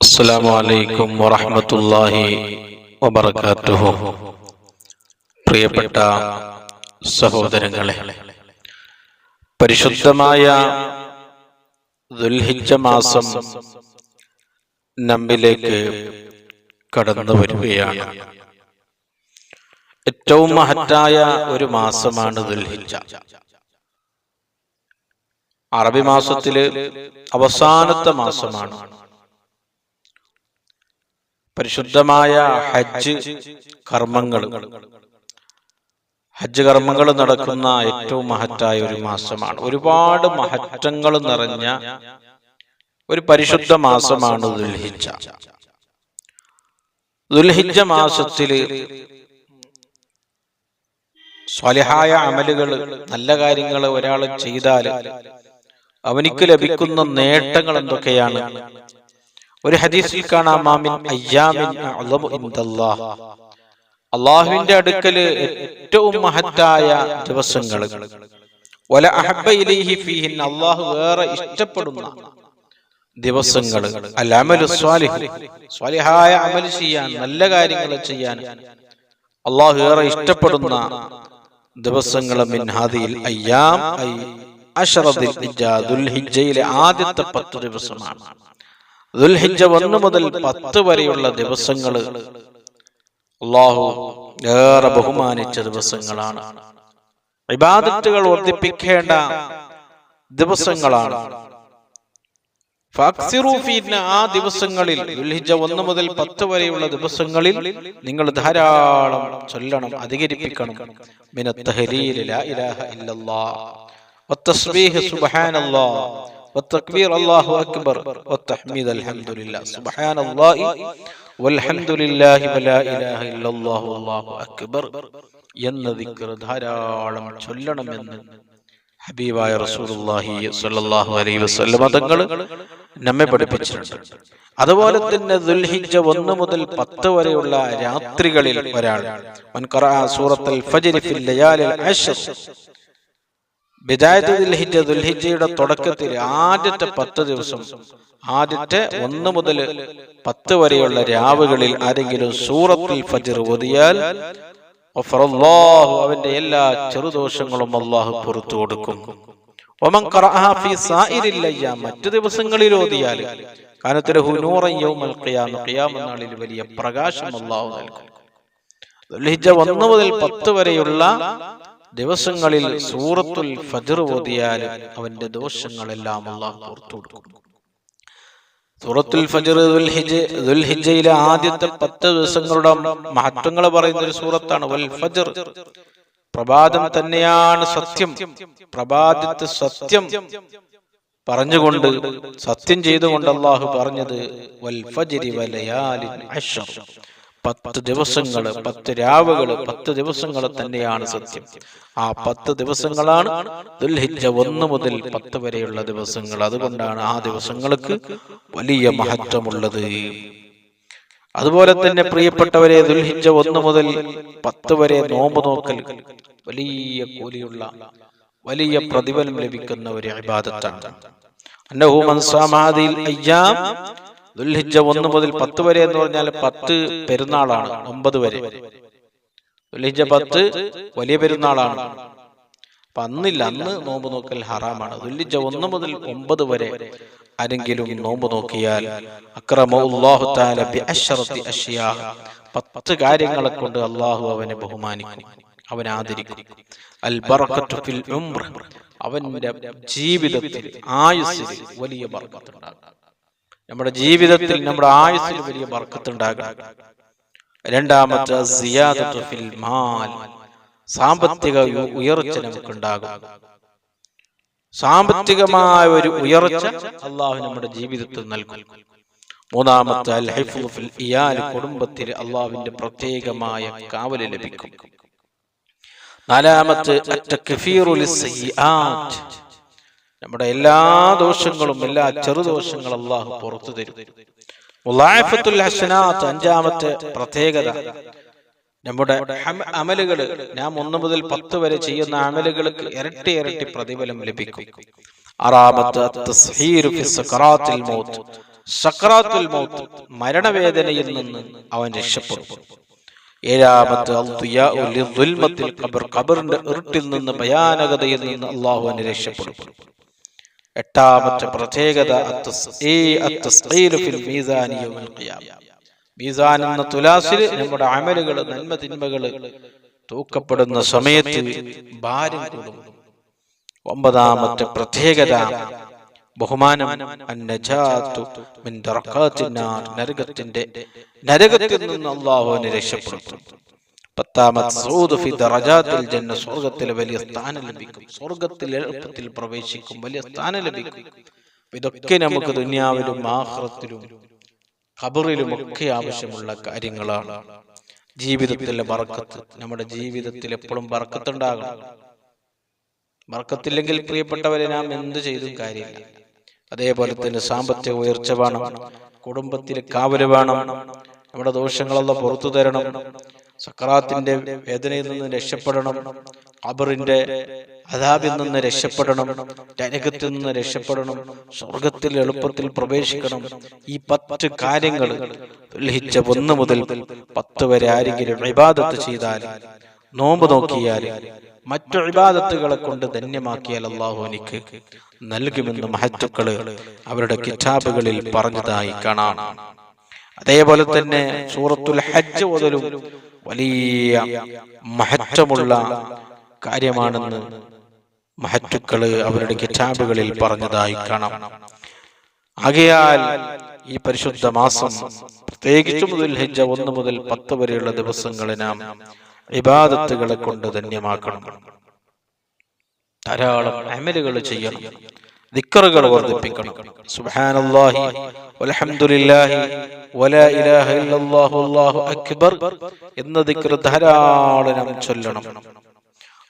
അസ്സാം വലൈക്കും വറഹമത്തല്ലാഹി വബർക്കാറ്റുഹു പ്രിയപ്പെട്ട സഹോദരങ്ങളെ പരിശുദ്ധമായ ദുൽഹിജ മാസം നമ്മിലേക്ക് കടന്നു വരികയാണ്. ഏറ്റവും മഹത്തായ ഒരു മാസമാണ് ദുൽഹിജ അറബി മാസത്തിലെ അവസാനത്തെ മാസമാണ്. പരിശുദ്ധമായ ഹജ്ജ് കർമ്മങ്ങൾ. ഹജ്ജ് കർമ്മങ്ങൾ നടക്കുന്ന ഏറ്റവും മഹത്തായ ഒരു മാസമാണ്. ഒരുപാട് മഹത്വങ്ങൾ നിറഞ്ഞ ഒരു പരിശുദ്ധ മാസമാണ് ദുൽഹിജ്ജ. ദുൽഹിജ്ജ മാസത്തിൽ സ്വലിഹായ അമലുകൾ നല്ല കാര്യങ്ങൾ ഒരാൾ ചെയ്താൽ അവനിക്ക് ലഭിക്കുന്ന നേട്ടങ്ങൾ എന്തൊക്കെയാണ്? ഒരു ഹദീസിൽ കാണാം അള്ളാഹുവിന്റെ അടുക്കൽ ഏറ്റവും മഹത്തായ ദിവസങ്ങൾ വല അഹബ്ബ ഇലൈഹി ഫീഹിൻ അള്ളാഹു വേറെ ഇഷ്ടപ്പെടുന്ന. ദിവസങ്ങൾ അൽ അമലു സ്വാലിഹ്. സ്വാലിഹായ അമൽ ചെയ്യാൻ നല്ല കാര്യങ്ങൾ ചെയ്യാൻ അള്ളാഹു ഏറെ ഇഷ്ടപ്പെടുന്ന ദിവസങ്ങൾ മിൻ ഹാദിയിൽ അയ്യാം ഐ അഷറദിൽ ഹിജ്ജ ദുൽഹിജ്ജയിലെ ആദ്യത്തെ പത്ത് ദിവസമാണ്. ദുൽഹിജ ഒന്ന് മുതൽ പത്ത് വരെയുള്ള ദിവസങ്ങൾ അള്ളാഹു ഏറെ ബഹുമാനിച്ച ദിവസങ്ങളാണ്. വിവാദത്തുകൾ വർദ്ധിപ്പിക്കേണ്ട ദിവസങ്ങളാണ്. ആ ദിവസങ്ങളിൽ ദുൽഹിജ ഒന്ന് മുതൽ പത്ത് വരെയുള്ള ദിവസങ്ങളിൽ നിങ്ങൾ ധാരാളം ചൊല്ലണം അധികരിപ്പിക്കണം. ഇലാഹ വത്തസ്ബീഹ് സുബ്ഹാനല്ലാഹ്. والتكبير الله أكبر والتحميد الحمد لله سبحان الله والحمد لله ولا إله إلا الله والله أكبر എന്ന ദിക്ർ ധാരാളം ചൊല്ലണമെന്ന് ഹബീബായ റസൂലുള്ളാഹി സ്വല്ലല്ലാഹു അലൈഹി വസല്ലം തങ്ങൾ നമ്മെ പഠിപ്പിച്ചിട്ടുണ്ട് അതുപോലെ തന്നെ ദുൽഹിജ്ജ ഒന്ന് മുതൽ പത്ത് വരെയുള്ള രാത്രികളിൽ ഒരാൾ മൻ ഖറഅ സൂറത്തുൽ ഫജ്ർ ഫിൽ ലയാലിൽ അശ്ർ ബിദായത്ത് തുടക്കത്തിൽ ആദ്യത്തെ പത്ത് ദിവസം ആദ്യത്തെ ഒന്ന് മുതൽ പത്ത് വരെയുള്ള രാവുകളിൽ ആരെങ്കിലും സൂറത്തുൽ ഫജ്ർ ഓതിയാൽ അവന്റെ എല്ലാ ചെറുദോഷങ്ങളും അള്ളാഹു പുറത്തു കൊടുക്കും. മറ്റു ദിവസങ്ങളിൽ ഓതിയാൽ നാളിൽ വലിയ പ്രകാശം അള്ളാഹു നൽകും. ഒന്ന് മുതൽ പത്ത് വരെയുള്ള ദിവസങ്ങളിൽ സൂറത്തുൽ ഫജ്ർ ഓതിയാൽ അവന്റെ ദോഷങ്ങളെല്ലാം അള്ളാഹു പുറത്തു കൊടുക്കും. സൂറത്തുൽ ഫജ്ർ ദുൽ ദുൽഹിജ്ജയിലെ ആദ്യത്തെ പത്ത് ദിവസങ്ങളുടെ മഹത്വങ്ങൾ പറയുന്ന ഒരു സൂറത്താണ് വൽ ഫജ്ർ. പ്രഭാതം തന്നെയാണ് സത്യം. പ്രഭാതത്തെ സത്യം. പറഞ്ഞുകൊണ്ട് സത്യം ചെയ്തുകൊണ്ട് അള്ളാഹു പറഞ്ഞത് വൽ ഫജ്രി വലയാലിൻ അശ്ർ പത്ത് ദിവസങ്ങൾ പത്ത് രാവുകൾ പത്ത് ദിവസങ്ങൾ തന്നെയാണ് സത്യം. ആ പത്ത് ദിവസങ്ങളാണ് ദുൽഹിജ ഒന്ന് മുതൽ പത്ത് വരെയുള്ള ദിവസങ്ങൾ. അതുകൊണ്ടാണ് ആ ദിവസങ്ങൾക്ക് വലിയ മഹത്വമുള്ളത്. അതുപോലെ തന്നെ പ്രിയപ്പെട്ടവരെ ദുൽഹിജ ഒന്ന് മുതൽ പത്ത് വരെ നോമ്പ് നോക്കൽ വലിയ കൂലിയുള്ള വലിയ പ്രതിഫലം ലഭിക്കുന്ന ഒരു അഭിബാധത്താണ് അന്നഹു മൻ സാമാദിൽ അയ്യാം ദുൽഹിജ്ജ ഒന്ന് മുതൽ പത്ത് വരെ എന്ന് പറഞ്ഞാൽ പത്ത് പെരുന്നാളാണ് ഒമ്പത് വരെ. ദുൽഹിജ്ജ പത്ത് വലിയ പെരുന്നാളാണ്. അപ്പൊ അന്നില്ല അന്ന് നോമ്പ് നോക്കൽ ഹറാമാണ്. ദുൽഹിജ്ജ ഒന്ന് മുതൽ ഒമ്പത് വരെ ആരെങ്കിലും നോമ്പ് നോക്കിയാൽ പത്ത് കാര്യങ്ങളെ കൊണ്ട് അള്ളാഹു അവനെ ബഹുമാനിക്കും അവൻ ആദരിക്കും. അൽ ഫിൽ അവന്റെ ജീവിതത്തിൽ ആയുസ്സിൽ വലിയ ബർക്കത്തുണ്ടാകും. നമ്മുടെ ജീവിതത്തിൽ നമ്മുടെ ആയുസ്സിൽ വലിയ ബർക്കത്തുണ്ടാകും. രണ്ടാമത്തെ സാമ്പത്തിക ഉയർച്ച നമുക്കുണ്ടാകും. സാമ്പത്തികമായ ഒരു ഉയർച്ച അള്ളാഹു നമ്മുടെ ജീവിതത്തിൽ നൽകും. മൂന്നാമത്തെ കുടുംബത്തിൽ അള്ളാഹുവിന്റെ പ്രത്യേകമായ കാവൽ ലഭിക്കും. നാലാമത്തെ. നമ്മുടെ എല്ലാ ദോഷങ്ങളും എല്ലാ ചെറുദോഷങ്ങളും അള്ളാഹു പുറത്തു തരും. അഞ്ചാമത്തെ പ്രത്യേകത. നമ്മുടെ അമലുകൾ നാം ഒന്ന് മുതൽ പത്ത് വരെ ചെയ്യുന്ന അമലുകൾക്ക് ഇരട്ടി ഇരട്ടി പ്രതിഫലം ലഭിക്കും. ആറാമത്തെ മൗത്ത്. സക്രാത്തുൽ മൗത്ത് മരണവേദനയിൽ നിന്ന് അവൻ രക്ഷപ്പെടും. ഏഴാമത്തെ ഖബറിന്റെ ഇരുട്ടിൽ നിന്ന് ഭയാനകതയിൽ നിന്ന് അള്ളാഹു അവനെ രക്ഷപ്പെടും. എട്ടാമത്തെ പ്രത്യേകത മീസാൻ എന്ന തുലാസിൽ നമ്മുടെ അമലുകൾ നന്മ തിന്മകൾ തൂക്കപ്പെടുന്ന സമയത്ത് ഭാരം കൂടും ഒമ്പതാമത്തെ പ്രത്യേകത ബഹുമാനം നരകത്തിന്റെ നരകത്തിൽ നിന്ന് അള്ളാഹുവിനെ രക്ഷപ്പെടുത്തും പത്താമത്തെ സൗദ് ഫി ദറജാത്തിൽ ജന്ന സ്വർഗത്തിൽ വലിയ സ്ഥാനം ലഭിക്കും. സ്വർഗത്തിൽ എളുപ്പത്തിൽ പ്രവേശിക്കും. വലിയ സ്ഥാനം ലഭിക്കും. ഇതൊക്കെ നമുക്ക് ദുനിയാവിലും ആഹ്റത്തിലും ഖബറിലും ഒക്കെ ആവശ്യമുള്ള കാര്യങ്ങളാണ്. ജീവിതത്തിലെ ബർക്കത്ത്. നമ്മുടെ ജീവിതത്തിൽ എപ്പോഴും ബറക്കത്തുണ്ടാകണം ബർക്കത്തില്ലെങ്കിൽ പ്രിയപ്പെട്ടവരെ നാം എന്ത് ചെയ്തും കാര്യമില്ല. അതേപോലെ തന്നെ സാമ്പത്തിക ഉയർച്ച വേണം. കുടുംബത്തിൽ കാവൽ വേണം. നമ്മുടെ ദോഷങ്ങളെല്ലാം പുറത്തു തരണം. സക്രാത്തിന്റെ വേദനയിൽ നിന്ന് രക്ഷപ്പെടണം അബറിന്റെ അതാബിൽ നിന്ന് രക്ഷപ്പെടണം നരകത്തിൽ നിന്ന് രക്ഷപ്പെടണം സ്വർഗത്തിൽ എളുപ്പത്തിൽ പ്രവേശിക്കണം. ഈ പത്ത് കാര്യങ്ങൾ ലഹിച്ച ഒന്ന് മുതൽ പത്ത് വരെ ആരെങ്കിലും വിവാദത്ത് ചെയ്താൽ നോമ്പ് നോക്കിയാൽ മറ്റു വിവാദത്തുകളെ കൊണ്ട് ധന്യമാക്കിയാൽ അള്ളാഹു എനിക്ക് നൽകുമെന്ന് മഹത്തുക്കൾ അവരുടെ കിതാബുകളിൽ പറഞ്ഞതായി കാണാം. അതേപോലെ തന്നെ സൂറത്തുൽ ഹജ്ജ് മുതലും വലിയ മഹത്വമുള്ള കാര്യമാണെന്ന് മഹറ്റുക്കൾ അവരുടെ കിതാബുകളിൽ പറഞ്ഞതായി കാണാം. ആകയാൽ ഈ പരിശുദ്ധ മാസം പ്രത്യേകിച്ച് മുതൽ ഹജ്ജ ഒന്ന് മുതൽ പത്ത് വരെയുള്ള ദിവസങ്ങളെ നാം ഇബാദത്തുകളെ കൊണ്ട് ധന്യമാക്കണം. ധാരാളം അമലുകൾ ചെയ്യണം. ദിക്കറുകൾ വർദ്ധിപ്പിക്കണം. സുബ്ഹാനല്ലാഹി വൽഹംദുലില്ലാഹി വലാ ഇലാഹ ഇല്ലല്ലാഹു അല്ലാഹു അക്ബർ എന്ന ദിക്ർ ധാരാളം നാം ചൊല്ലണം.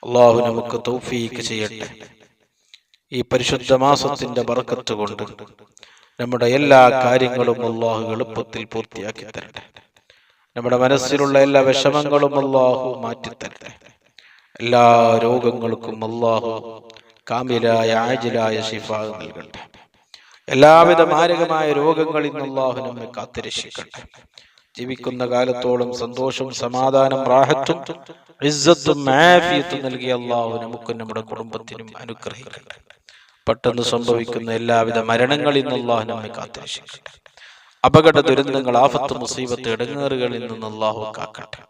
അള്ളാഹു നമുക്ക് തൗഫീക്ക് ചെയ്യട്ടെ. ഈ പരിശുദ്ധ മാസത്തിന്റെ ബർക്കത്ത് കൊണ്ട് നമ്മുടെ എല്ലാ കാര്യങ്ങളും അള്ളാഹു എളുപ്പത്തിൽ പൂർത്തിയാക്കി തരട്ടെ. നമ്മുടെ മനസ്സിലുള്ള എല്ലാ വിഷമങ്ങളും അള്ളാഹു മാറ്റിത്തരട്ടെ. എല്ലാ രോഗങ്ങൾക്കും അള്ളാഹു കാമിലായ ആജിലായ ശിഫാ നൽകട്ടെ. എല്ലാവിധ മാരകമായ രോഗങ്ങളിൽ നിന്നുള്ള അള്ളാഹു നമ്മെ കാത്തിരക്ഷിക്കട്ടെ. ജീവിക്കുന്ന കാലത്തോളം സന്തോഷവും സമാധാനം റാഹത്തും ഇസ്സത്തും ആഫിയത്തും നൽകിയ അള്ളാഹു നമുക്കും നമ്മുടെ കുടുംബത്തിനും അനുഗ്രഹിക്കട്ടെ. പെട്ടെന്ന് സംഭവിക്കുന്ന എല്ലാവിധ മരണങ്ങളിൽ നിന്ന് അള്ളാഹു നമ്മെ കാത്തിരക്ഷിക്കട്ടെ. അപകട ദുരന്തങ്ങൾ ആഫത്ത് മുസീബത്ത് ഇടങ്ങേറുകളിൽ നിന്ന് അള്ളാഹു കാക്കട്ടെ.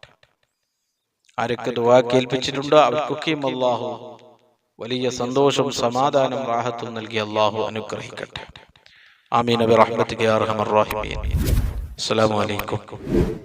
ആരൊക്കെ ദുവാ കേൾപ്പിച്ചിട്ടുണ്ടോ? അവർക്കൊക്കെയും അള്ളാഹു വലിയ സന്തോഷവും സമാധാനം റാഹത്തും നൽകി അള്ളാഹു അനുഗ്രഹിക്കട്ടെ. ആമീൻ. അബി റഹ്മത്ത് അസ്സലാമു അലൈക്കും.